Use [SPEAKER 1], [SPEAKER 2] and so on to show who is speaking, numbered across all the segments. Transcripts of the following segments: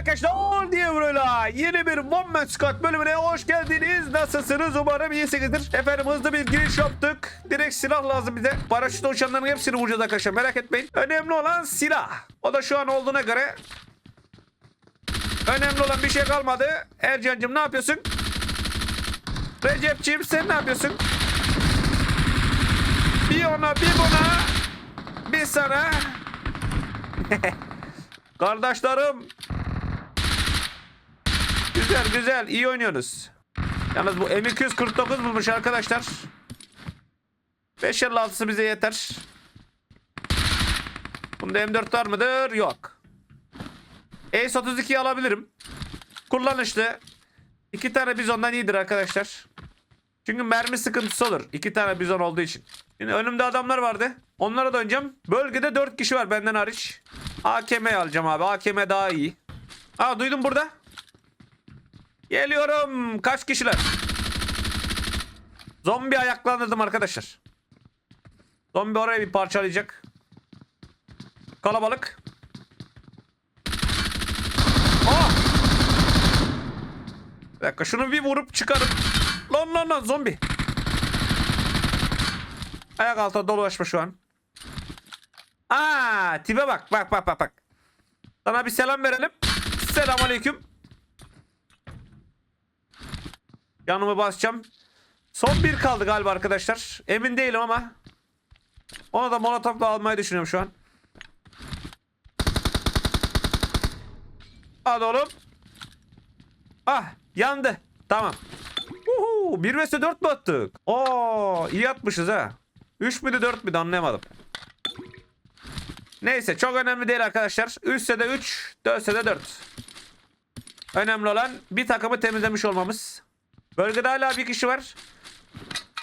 [SPEAKER 1] arkadaşlar diye böyle yeni bir One Man Squad bölümüne hoş geldiniz. Nasılsınız? Umarım iyisinizdir. Efendim hızlı bir giriş yaptık. Direkt silah lazım bize. Paraşütle uçanların hepsini vuracağız arkadaşlar merak etmeyin. Önemli olan silah. O da şu an olduğuna göre önemli olan bir şey kalmadı. Ercan'cığım ne yapıyorsun? Recep'ciğim sen ne yapıyorsun? Bir ona bir buna bir sana. Kardeşlerim. Güzel güzel iyi oynuyoruz. Yalnız bu M249 bulmuş arkadaşlar. 556'sı bize yeter. Bunda M4 var mıdır? Yok. Ace 32'yi alabilirim. Kullanışlı. İki tane bizondan iyidir arkadaşlar. Çünkü mermi sıkıntısı olur. İki tane bizon olduğu için. Şimdi önümde adamlar vardı. Onlara döneceğim. Bölgede 4 kişi var benden hariç. AKM'yi alacağım abi. AKM daha iyi. Aa duydum burada. Geliyorum. Kaç kişiler? Zombi ayaklandırdım arkadaşlar. Zombi oraya bir parçalayacak. Kalabalık. Aa! Bir dakika şunu bir vurup çıkarım. Lan lan lan zombi. Ayak altına dolaşma şu an. Aa, tipe bak. Bak bak bak bak. Sana bir selam verelim. Selam aleyküm. Yanımı basacağım. Son bir kaldı galiba arkadaşlar. Emin değilim ama. Onu da molotofla almayı düşünüyorum şu an. Hadi oğlum. Ah yandı. Tamam. Uhu, 1 vs 4 mü attık? Oo iyi atmışız ha. 3 müydü 4 müydü anlayamadım. Neyse çok önemli değil arkadaşlar. 3 de 3, 4 de 4. Önemli olan bir takımı temizlemiş olmamız. Bölgede hala bir kişi var.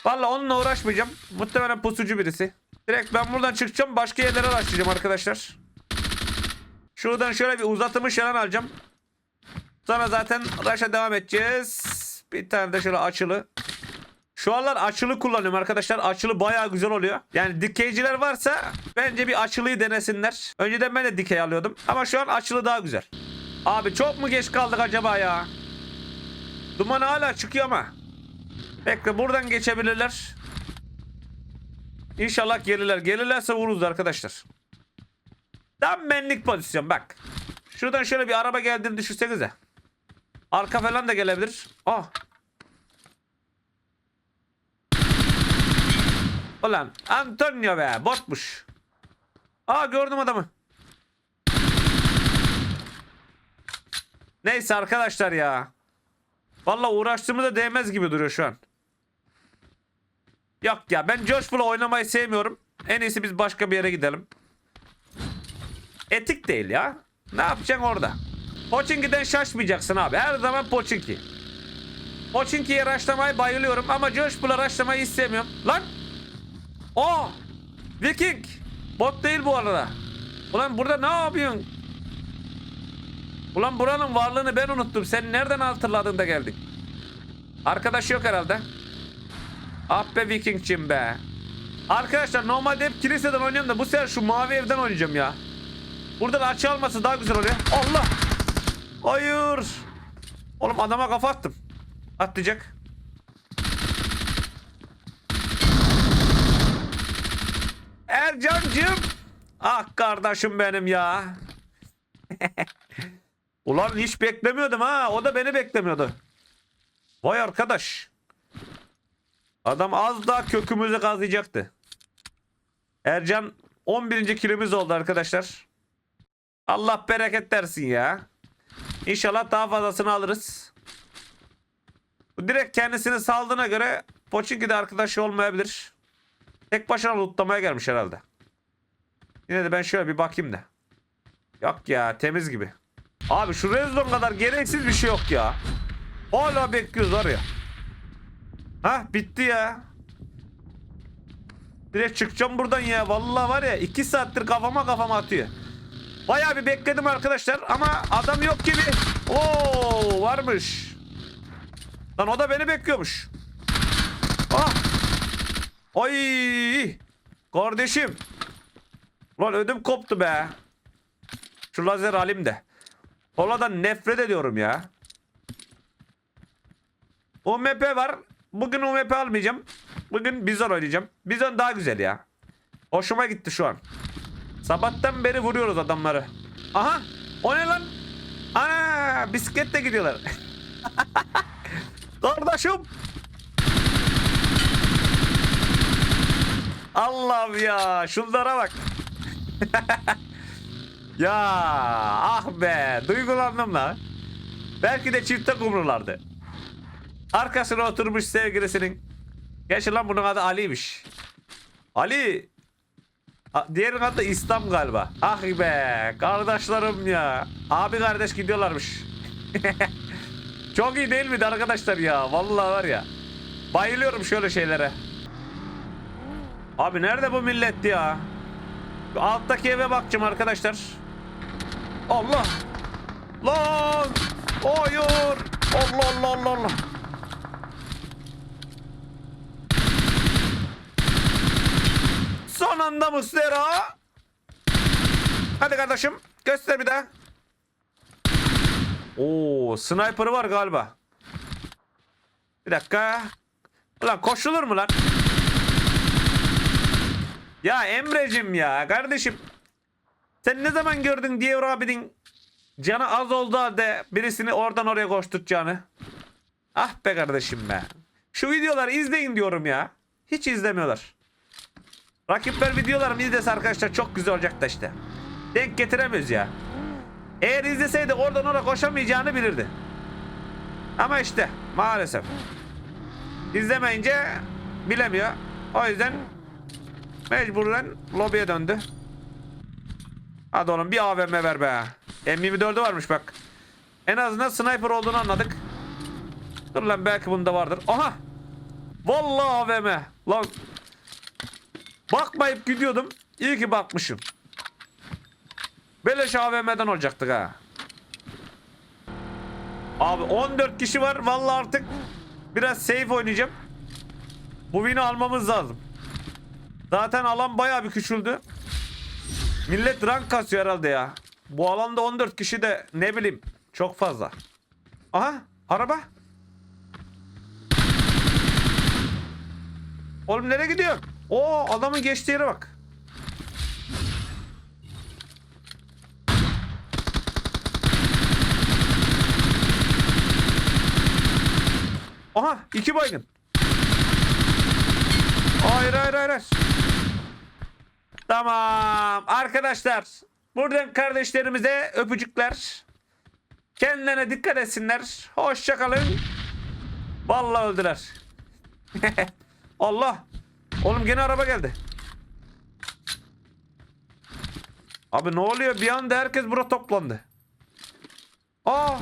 [SPEAKER 1] Valla onunla uğraşmayacağım. Muhtemelen pusucu birisi. Direkt ben buradan çıkacağım. Başka yerlere başlayacağım arkadaşlar. Şuradan şöyle bir uzatımı şalan alacağım. Sonra zaten Rush'a devam edeceğiz. Bir tane de şöyle açılı. Şu anlar açılı kullanıyorum arkadaşlar. Açılı bayağı güzel oluyor. Yani dikeyciler varsa bence bir açılıyı denesinler. Önceden ben de dikey alıyordum. Ama şu an açılı daha güzel. Abi çok mu geç kaldık acaba ya? Duman hala çıkıyor ama. Bekle buradan geçebilirler. İnşallah gelirler. Gelirlerse vururuz arkadaşlar. Tam benlik pozisyon bak. Şuradan şöyle bir araba geldiğini düşünsenize. Arka falan da gelebilir. Ah. Ulan Antonio be botmuş. Aa gördüm adamı. Neyse arkadaşlar ya. Valla uğraştığımıza değmez gibi duruyor şu an. Yok ya ben Joshful'la oynamayı sevmiyorum. En iyisi biz başka bir yere gidelim. Etik değil ya. Ne yapacaksın orada? Pochinki'den şaşmayacaksın abi. Her zaman Pochinki. Pochinki'ye raşlamayı bayılıyorum ama Joshful'a raşlamayı istemiyorum. Lan! O! Viking! Bot değil bu arada. Ulan burada ne yapıyorsun? Ulan buranın varlığını ben unuttum. Sen nereden hatırladın da geldin? Arkadaş yok herhalde. Ah be Viking'cim be. Arkadaşlar normalde hep kiliseden oynuyorum da bu sefer şu mavi evden oynayacağım ya. Burada da açı alması daha güzel oluyor. Allah! Hayır! Oğlum adama kafa attım. Atlayacak. Ercancığım. Ah kardeşim benim ya. Ulan hiç beklemiyordum ha. O da beni beklemiyordu. Vay arkadaş. Adam az daha kökümüzü kazıyacaktı. Ercan 11. kilimiz oldu arkadaşlar. Allah bereket dersin ya. İnşallah daha fazlasını alırız. Direkt kendisini saldığına göre Pochinki de arkadaşı olmayabilir. Tek başına lootlamaya gelmiş herhalde. Yine de ben şöyle bir bakayım da. Yok ya temiz gibi. Abi şu rezon kadar gereksiz bir şey yok ya. Hala bekliyoruz var ya. Ha bitti ya. Direkt çıkacağım buradan ya. Vallahi var ya 2 saattir kafama kafama atıyor. Bayağı bir bekledim arkadaşlar ama adam yok gibi. Oo varmış. Lan o da beni bekliyormuş. Ah. Ay. Kardeşim. Lan ödüm koptu be. Şu lazer alayım de. Polo'dan nefret ediyorum ya. UMP var. Bugün UMP almayacağım. Bugün Bizon oynayacağım. Bizon daha güzel ya. Hoşuma gitti şu an. Sabahtan beri vuruyoruz adamları. Aha! O ne lan? Ana! Bisikletle gidiyorlar. Kardeşim! Allah'ım ya! Şunlara bak. ya ah be! Duygulandım lan. Belki de çifte kumrulardı. Arkasına oturmuş sevgilisinin. Gerçi lan bunun adı Ali'ymiş. Ali. Diğerinin adı İslam galiba. Ah be kardeşlerim ya. Abi kardeş gidiyorlarmış. Çok iyi değil miydi arkadaşlar ya? Vallahi var ya. Bayılıyorum şöyle şeylere. Abi nerede bu millet ya? Alttaki eve bakacağım arkadaşlar. Allah. Lan. Hayır. Allah Allah Allah Allah. Son anda Muslera. Hadi kardeşim göster bir daha. Oo, sniper var galiba. Bir dakika. Ulan koşulur mu lan? Ya Emre'cim ya kardeşim. Sen ne zaman gördün Diyor abinin canı az oldu halde birisini oradan oraya koşturacağını? Ah be kardeşim be. Şu videoları izleyin diyorum ya. Hiç izlemiyorlar. Rakipler videolarımı izlese arkadaşlar çok güzel olacak da işte. Denk getiremiyoruz ya. Eğer izleseydi oradan oraya koşamayacağını bilirdi. Ama işte maalesef. İzlemeyince bilemiyor. O yüzden mecburen lobiye döndü. Hadi oğlum bir AVM ver be. M24'ü varmış bak. En azından sniper olduğunu anladık. Dur lan belki bunda vardır. Aha! Vallahi AVM. Lan Bakmayıp gidiyordum. İyi ki bakmışım. Beleş AVM'den olacaktık ha. Abi 14 kişi var. Vallahi artık biraz safe oynayacağım. Bu win'i almamız lazım. Zaten alan bayağı bir küçüldü. Millet rank kasıyor herhalde ya. Bu alanda 14 kişi de ne bileyim çok fazla. Aha araba. Oğlum nereye gidiyor? Oo adamın geçtiği yere bak. Aha iki baygın. Hayır hayır hayır. hayır. Tamam arkadaşlar. Buradan kardeşlerimize öpücükler. Kendilerine dikkat etsinler. Hoşçakalın. Vallahi öldüler. Allah. Oğlum gene araba geldi. Abi ne oluyor? Bir anda herkes bura toplandı. Aa!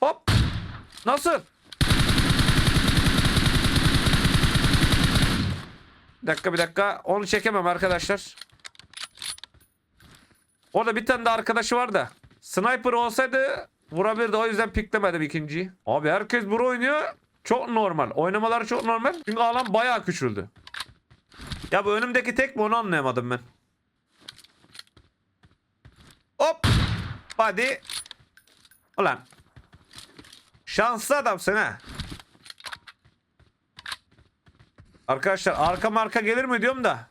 [SPEAKER 1] Hop! Nasıl? Bir dakika bir dakika. Onu çekemem arkadaşlar. Orada bir tane de arkadaşı var da. Sniper olsaydı vurabilirdi. O yüzden piklemedim ikinciyi. Abi herkes bura oynuyor. Çok normal. Oynamaları çok normal. Çünkü alan bayağı küçüldü. Ya bu önümdeki tek mi onu anlayamadım ben. Hop. Hadi. Ulan. Şanslı adamsın ha. Arkadaşlar arka marka gelir mi diyorum da.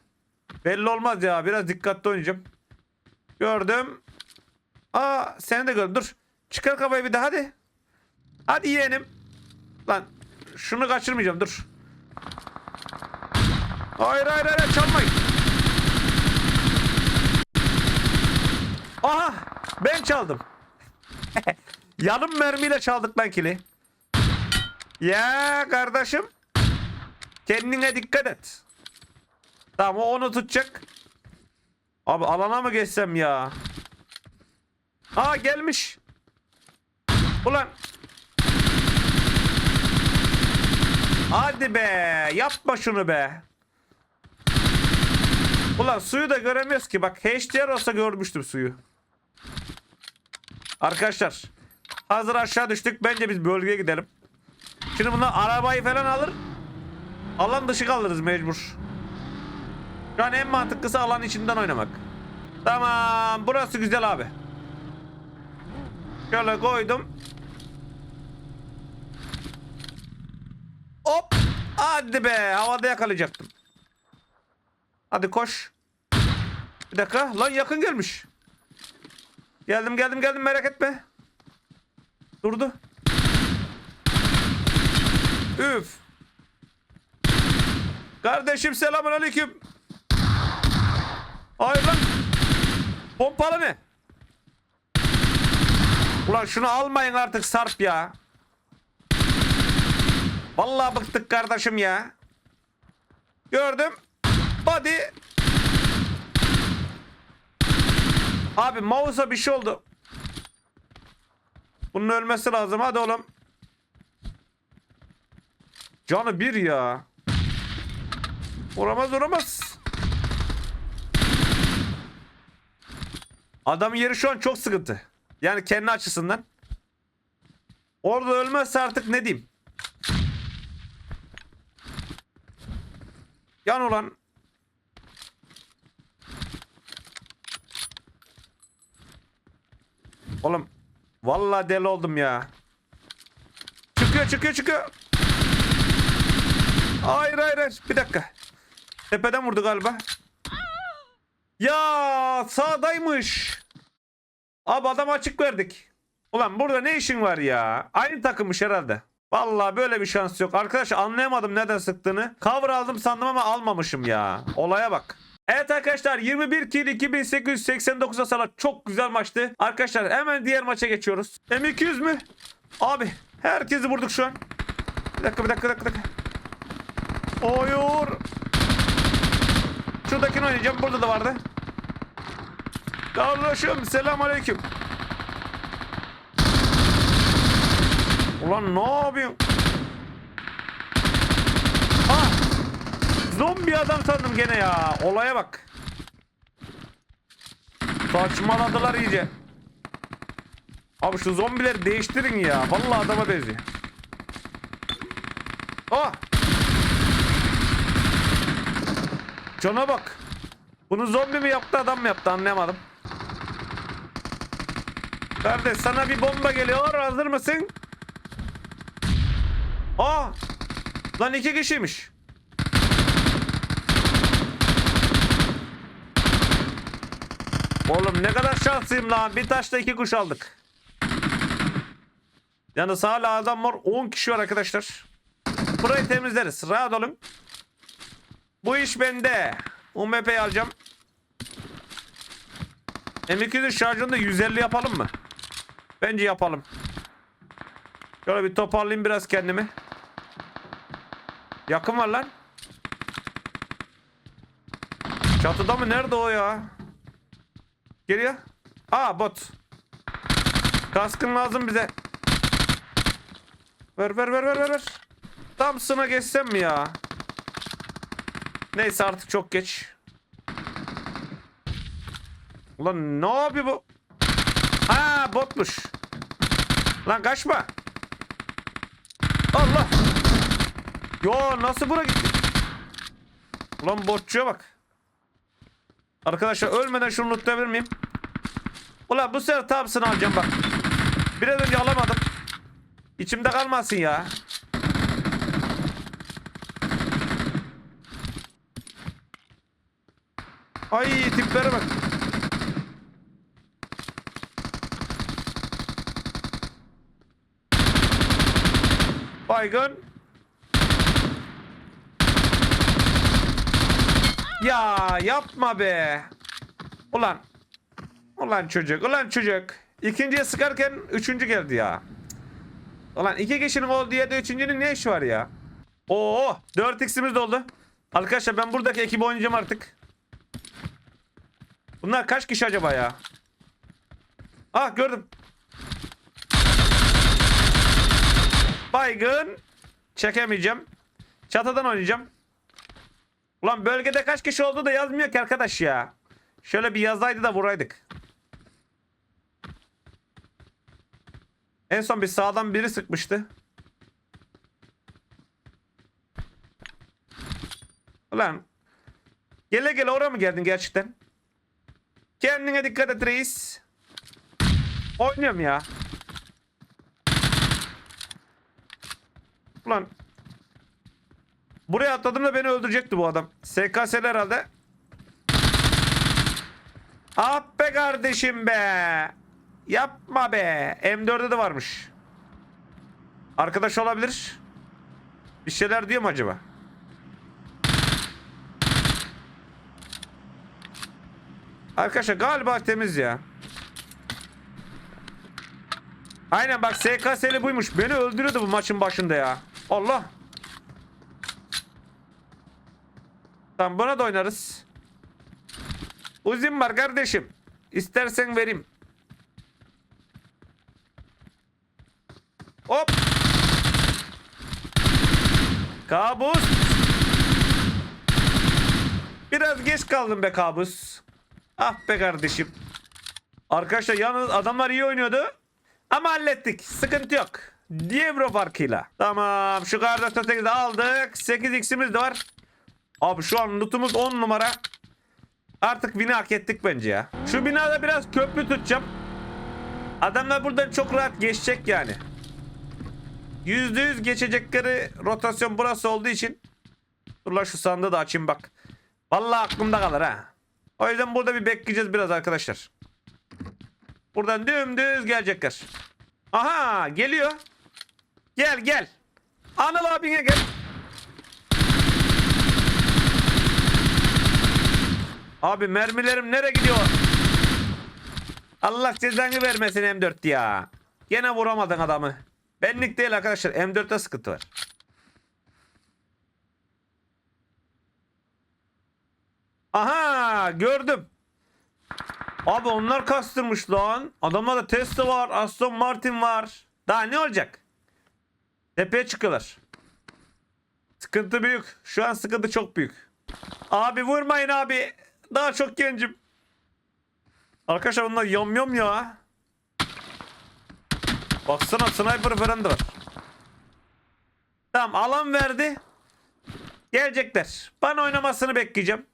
[SPEAKER 1] Belli olmaz ya. Biraz dikkatli oynayacağım. Gördüm. Aa seni de gördüm. Dur. Çıkar kafayı bir daha hadi. Hadi yeğenim. Lan şunu kaçırmayacağım dur. Hayır hayır hayır çalmayın. Aha ben çaldım. Yarım mermiyle çaldık lan kili. Ya kardeşim. Kendine dikkat et. Tamam o onu tutacak. Abi alana mı geçsem ya? Aa gelmiş. Ulan. Hadi be. Yapma şunu be. Ulan suyu da göremiyoruz ki. Bak HDR olsa görmüştüm suyu. Arkadaşlar. Hazır aşağı düştük. Bence biz bölgeye gidelim. Şimdi bunlar arabayı falan alır. Alan dışı kalırız mecbur. Şu an en mantıklısı alan içinden oynamak. Tamam. Burası güzel abi. Şöyle koydum. Hop. Hadi be. Havada yakalayacaktım. Hadi koş. Bir dakika. Lan yakın gelmiş. Geldim geldim geldim merak etme. Durdu. Üf. Kardeşim selamun aleyküm. Hayır lan. Pompalı ne? Ulan şunu almayın artık Sarp ya. Vallahi bıktık kardeşim ya. Gördüm. Body. Abi mouse'a bir şey oldu. Bunun ölmesi lazım. Hadi oğlum. Canı bir ya. Oramaz oramaz. Adamın yeri şu an çok sıkıntı. Yani kendi açısından. Orada ölmezse artık ne diyeyim. Yan ulan. Oğlum. Vallahi deli oldum ya. Çıkıyor çıkıyor çıkıyor. Hayır hayır hayır. Bir dakika. Tepeden vurdu galiba. Ya sağdaymış. Abi adam açık verdik. Ulan burada ne işin var ya? Aynı takımmış herhalde. Vallahi böyle bir şans yok. Arkadaş anlayamadım neden sıktığını. Cover aldım sandım ama almamışım ya. Olaya bak. Evet arkadaşlar 21 kill 2889 hasarla çok güzel maçtı. Arkadaşlar hemen diğer maça geçiyoruz. M200 mü? Abi herkesi vurduk şu an. Bir dakika bir dakika bir dakika. Hayır. Şuradakini oynayacağım. Burada da vardı. Kardeşim selam aleyküm. Ulan ne yapıyorsun? Ah! Zombi adam sandım gene ya. Olaya bak. Saçmaladılar iyice. Abi şu zombileri değiştirin ya. Vallahi adama benziyor. Ah! Cana bak. Bunu zombi mi yaptı adam mı yaptı anlayamadım. Kardeş sana bir bomba geliyor hazır mısın? Aa! Lan iki kişiymiş. Oğlum ne kadar şanslıyım lan. Bir taşla iki kuş aldık. Yalnız hala adam var. 10 kişi var arkadaşlar. Burayı temizleriz. Rahat olun. Bu iş bende. UMP'yi alacağım. M200'ün şarjını da 150 yapalım mı? Bence yapalım. Şöyle bir toparlayayım biraz kendimi. Yakın var lan. Çatıda mı? Nerede o ya? Geliyor. Aa bot. Kaskın lazım bize. Ver ver ver ver. ver. Tam sına geçsem mi ya? Neyse artık çok geç. Ulan ne yapıyor bu? Ha botmuş. Lan kaçma. Allah. Yo nasıl bura gitti? Ulan botçuya bak. Arkadaşlar ölmeden şunu lootlayabilir miyim? Ulan bu sefer Thompson'ı alacağım bak. Biraz önce alamadım. İçimde kalmasın ya. Ay tiplere bak. Baygın. Ya yapma be. Ulan. Ulan çocuk. Ulan çocuk. İkinciye sıkarken üçüncü geldi ya. Ulan iki kişinin olduğu yerde üçüncünün ne işi var ya? Oo 4x'imiz doldu. Arkadaşlar ben buradaki ekibi oynayacağım artık. Bunlar kaç kişi acaba ya? Ah gördüm. Baygın. Çekemeyeceğim. Çatıdan oynayacağım. Ulan bölgede kaç kişi olduğu da yazmıyor ki arkadaş ya. Şöyle bir yazaydı da vuraydık. En son bir sağdan biri sıkmıştı. Ulan. Gele gele oraya mı geldin gerçekten? Kendine dikkat et reis. Oynuyorum ya. Ulan. Buraya atladım da beni öldürecekti bu adam. SKS'li herhalde. Ah be kardeşim be. Yapma be. M4'e de varmış. Arkadaş olabilir. Bir şeyler diyor mu acaba? Arkadaşlar galiba temiz ya. Aynen bak SKS'li buymuş. Beni öldürüyordu bu maçın başında ya. Allah. Tamam buna da oynarız. Uzun var kardeşim. İstersen vereyim. Hop. Kabus. Biraz geç kaldım be kabus. Ah be kardeşim. Arkadaşlar yalnız adamlar iyi oynuyordu. Ama hallettik. Sıkıntı yok. Dievro farkıyla. Tamam. Şu kardeş 8'de aldık. 8x'imiz de var. Abi şu an lootumuz 10 numara. Artık bina hak ettik bence ya. Şu binada biraz köprü tutacağım. Adamlar buradan çok rahat geçecek yani. %100 geçecekleri rotasyon burası olduğu için. Dur lan şu sandığı da açayım bak. Vallahi aklımda kalır ha. O yüzden burada bir bekleyeceğiz biraz arkadaşlar. Buradan dümdüz gelecekler. Aha geliyor. Gel gel. Anıl abine gel. Abi mermilerim nereye gidiyor? Allah cezanı vermesin M4 ya. Gene vuramadın adamı. Benlik değil arkadaşlar. M4'te sıkıntı var. Aha gördüm. Abi onlar kastırmış lan. Adamlarda Tesla var, Aston Martin var. Daha ne olacak? Tepeye çıkıyorlar. Sıkıntı büyük. Şu an sıkıntı çok büyük. Abi vurmayın abi. Daha çok gencim. Arkadaşlar bunlar yom yom ya. Baksana sniper falan da var. Tamam alan verdi. Gelecekler. Bana oynamasını bekleyeceğim.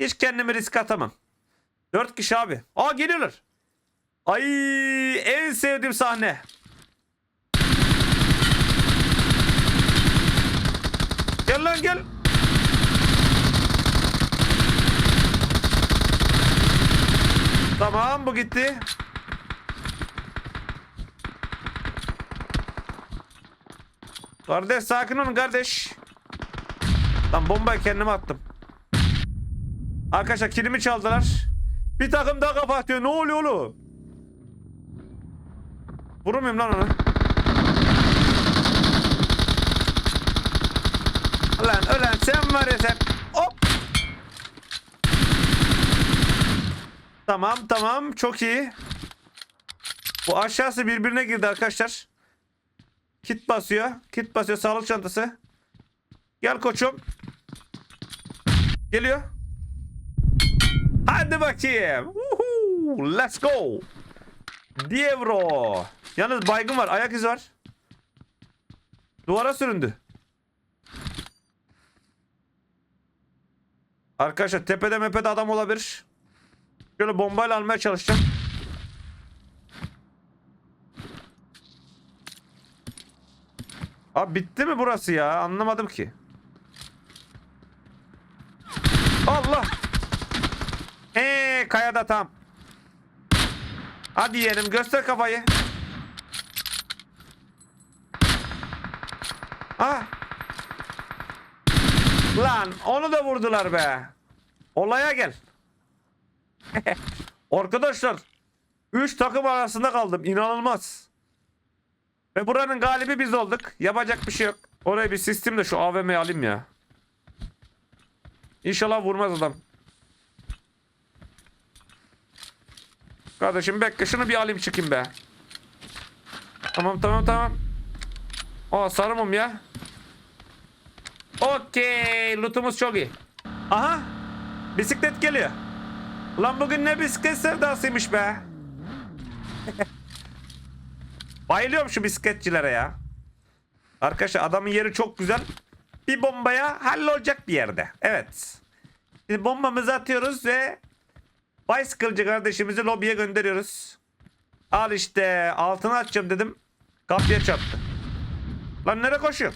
[SPEAKER 1] Hiç kendimi risk atamam. Dört kişi abi. Aa geliyorlar. Ay en sevdiğim sahne. Gel lan gel. Tamam bu gitti. Kardeş sakin olun kardeş. Lan bombayı kendime attım. Arkadaşlar kilimi çaldılar. Bir takım daha kapatıyor. Ne oluyor oğlum? Vurur muyum lan onu? Ulan ulan sen var ya sen. Hop. Tamam tamam çok iyi. Bu aşağısı birbirine girdi arkadaşlar. Kit basıyor. Kit basıyor sağlık çantası. Gel koçum. Geliyor. Hadi bakayım. Woohoo, Let's go. Dievro. Yalnız baygın var. Ayak izi var. Duvara süründü. Arkadaşlar tepede mepede adam olabilir. Şöyle bombayla almaya çalışacağım. Abi bitti mi burası ya? Anlamadım ki. Allah. Eee kayada tam. Hadi yeğenim göster kafayı. Ah. Lan onu da vurdular be. Olaya gel. Arkadaşlar 3 takım arasında kaldım. İnanılmaz. Ve buranın galibi biz olduk. Yapacak bir şey yok. Oraya bir sistemle şu AVM'yi alayım ya. İnşallah vurmaz adam. Kardeşim bekle şunu bir alayım çıkayım be. Tamam tamam tamam. Aa sarı mum ya. Okey. Lootumuz çok iyi. Aha. Bisiklet geliyor. Lan bugün ne bisiklet sevdasıymış be. Bayılıyorum şu bisikletçilere ya. Arkadaşlar adamın yeri çok güzel. Bir bombaya hallolacak bir yerde. Evet. Şimdi bombamızı atıyoruz ve Bicycle'cı kardeşimizi lobiye gönderiyoruz. Al işte altını açacağım dedim. Kapıya çarptı. Lan nereye koşuyor?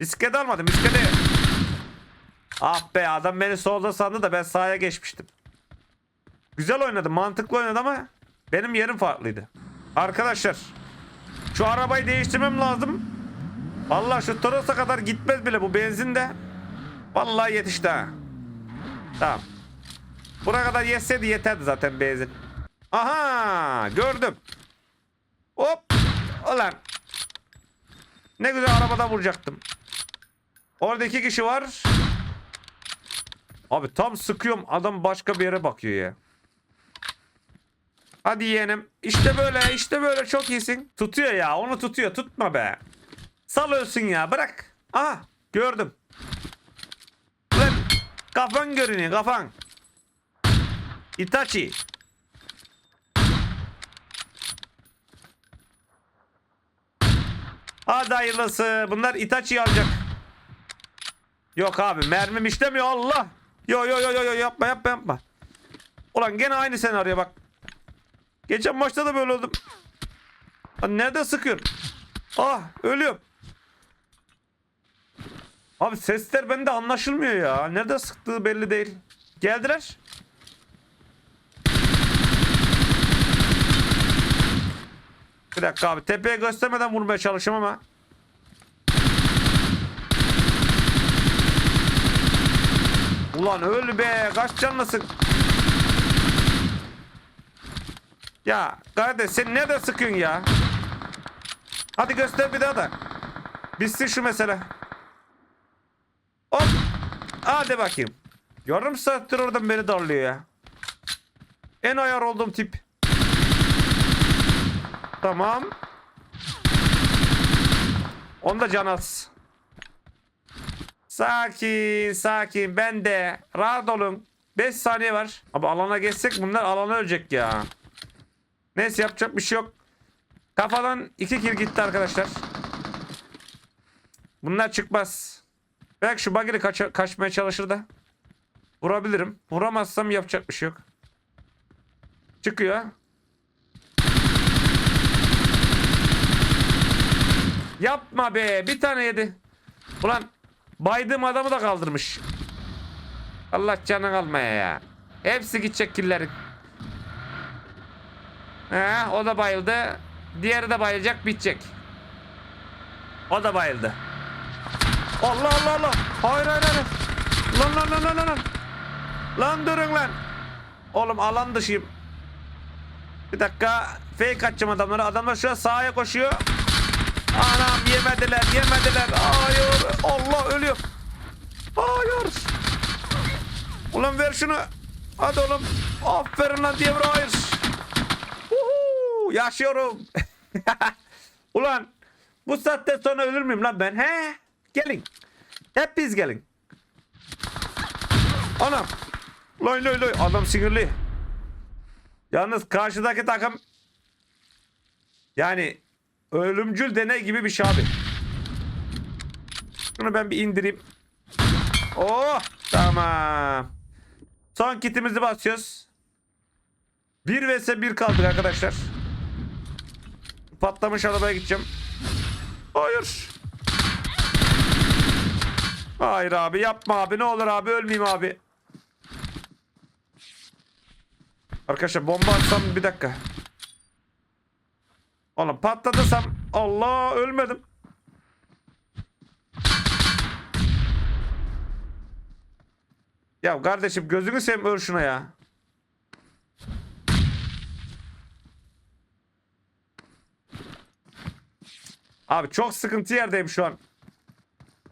[SPEAKER 1] Bisiklete almadım bisiklete. Ah be adam beni solda sandı da ben sağa geçmiştim. Güzel oynadı mantıklı oynadı ama benim yerim farklıydı. Arkadaşlar şu arabayı değiştirmem lazım. Vallahi şu Toros'a kadar gitmez bile bu benzin de. Vallahi yetişti ha. Tamam. Buraya kadar yetseydi yeterdi zaten benzin. Aha gördüm. Hop. Ulan. Ne güzel arabada vuracaktım. Orada iki kişi var. Abi tam sıkıyorum adam başka bir yere bakıyor ya. Hadi yeğenim. İşte böyle işte böyle çok iyisin. Tutuyor ya onu tutuyor tutma be. Sal ölsün ya bırak. Aha gördüm. Kafan görünüyor kafan. Itachi. Hadi hayırlısı. Bunlar Itachi'yi alacak. Yok abi mermim işlemiyor Allah. Yo yo yo yo yapma yapma yapma. Ulan gene aynı senaryo bak. Geçen maçta da böyle oldum. Lan nerede sıkıyorsun? Ah ölüyorum. Abi sesler bende anlaşılmıyor ya. Nerede sıktığı belli değil. Geldiler. Bir dakika abi tepeye göstermeden vurmaya çalışıyorum ama. Ulan öl be kaç canlısın. Ya kardeş sen nerede sıkıyorsun ya? Hadi göster bir daha da. Bitsin şu mesele. Hop. Hadi bakayım. Yarım saattir oradan beni darlıyor ya. En ayar olduğum tip. Tamam. Onda can az. Sakin sakin ben de rahat olun. 5 saniye var. Abi alana geçsek bunlar alana ölecek ya. Neyse yapacak bir şey yok. Kafadan 2 kill gitti arkadaşlar. Bunlar çıkmaz. Belki şu bagiri kaça- kaçmaya çalışır da. Vurabilirim. Vuramazsam yapacak bir şey yok. Çıkıyor. Yapma be. Bir tane yedi. Ulan baydığım adamı da kaldırmış. Allah canın almaya ya. Hepsi gidecek killerin. He, o da bayıldı. Diğeri de bayılacak bitecek. O da bayıldı. Allah Allah Allah. Hayır hayır hayır. Lan lan lan lan lan, lan. Durun lan. Oğlum alan dışıyım. Bir dakika. Fake atacağım adamları. Adamlar şu an sağa koşuyor. Anam yemediler yemediler. Hayır. Allah ölüyor. Hayır. Ulan ver şunu. Hadi oğlum. Aferin lan diye hayır. Uhu, yaşıyorum. Ulan bu saatten sonra ölür müyüm lan ben? He? Gelin. Hep biz gelin. Anam. Loy loy loy. Adam sinirli. Yalnız karşıdaki takım yani ölümcül deney gibi bir şey abi. Şunu ben bir indireyim. Oh tamam. Son kitimizi basıyoruz. 1 vs 1 kaldık arkadaşlar. Patlamış arabaya gideceğim. Hayır. Hayır abi yapma abi ne olur abi ölmeyeyim abi. Arkadaşlar bomba atsam bir dakika. Oğlum patladıysam Allah ölmedim. Ya kardeşim gözünü seveyim öl şuna ya. Abi çok sıkıntı yerdeyim şu an.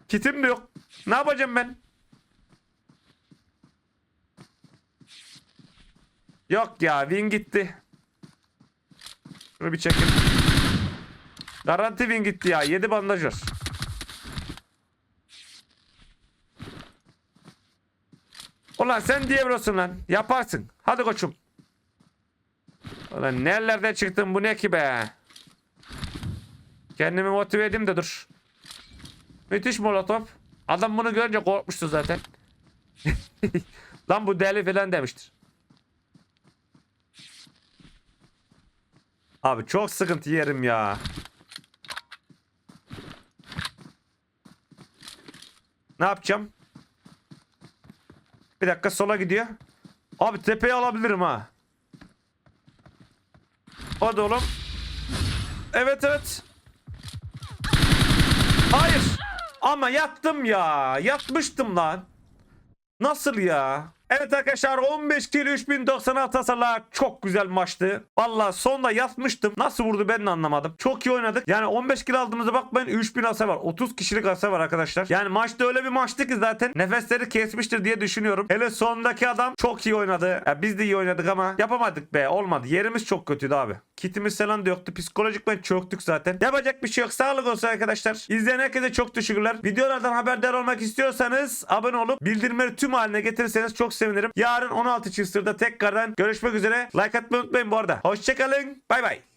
[SPEAKER 1] Kitim de yok. Ne yapacağım ben? Yok ya win gitti. Şunu bir çekin. Garanti win gitti ya. 7 bandaj var. Ulan sen Diablo'sun lan. Yaparsın. Hadi koçum. Ulan nerelerde çıktın bu ne ki be? Kendimi motive edeyim de dur. Müthiş molotof. Adam bunu görünce korkmuştu zaten. Lan bu deli falan demiştir. Abi çok sıkıntı yerim ya. Ne yapacağım? Bir dakika sola gidiyor. Abi tepeyi alabilirim ha. Hadi oğlum. Evet evet. Hayır. Ama yattım ya. Yatmıştım lan. Nasıl ya? Evet arkadaşlar 15 kill 3096 hasarla çok güzel maçtı. Valla sonda yatmıştım. Nasıl vurdu ben de anlamadım. Çok iyi oynadık. Yani 15 kill aldığımızda bakmayın 3000 hasar var. 30 kişilik hasar var arkadaşlar. Yani maçta öyle bir maçtı ki zaten nefesleri kesmiştir diye düşünüyorum. Hele sondaki adam çok iyi oynadı. Ya biz de iyi oynadık ama yapamadık be. Olmadı. Yerimiz çok kötüydü abi. Kitimiz falan da yoktu. Psikolojik ben çöktük zaten. Yapacak bir şey yok. Sağlık olsun arkadaşlar. İzleyen herkese çok teşekkürler. Videolardan haberdar olmak istiyorsanız abone olup bildirimleri tüm haline getirirseniz çok sevinirim. Yarın 16 Chester'da tekrardan görüşmek üzere. Like atmayı unutmayın bu arada. Hoşçakalın. Bay bay.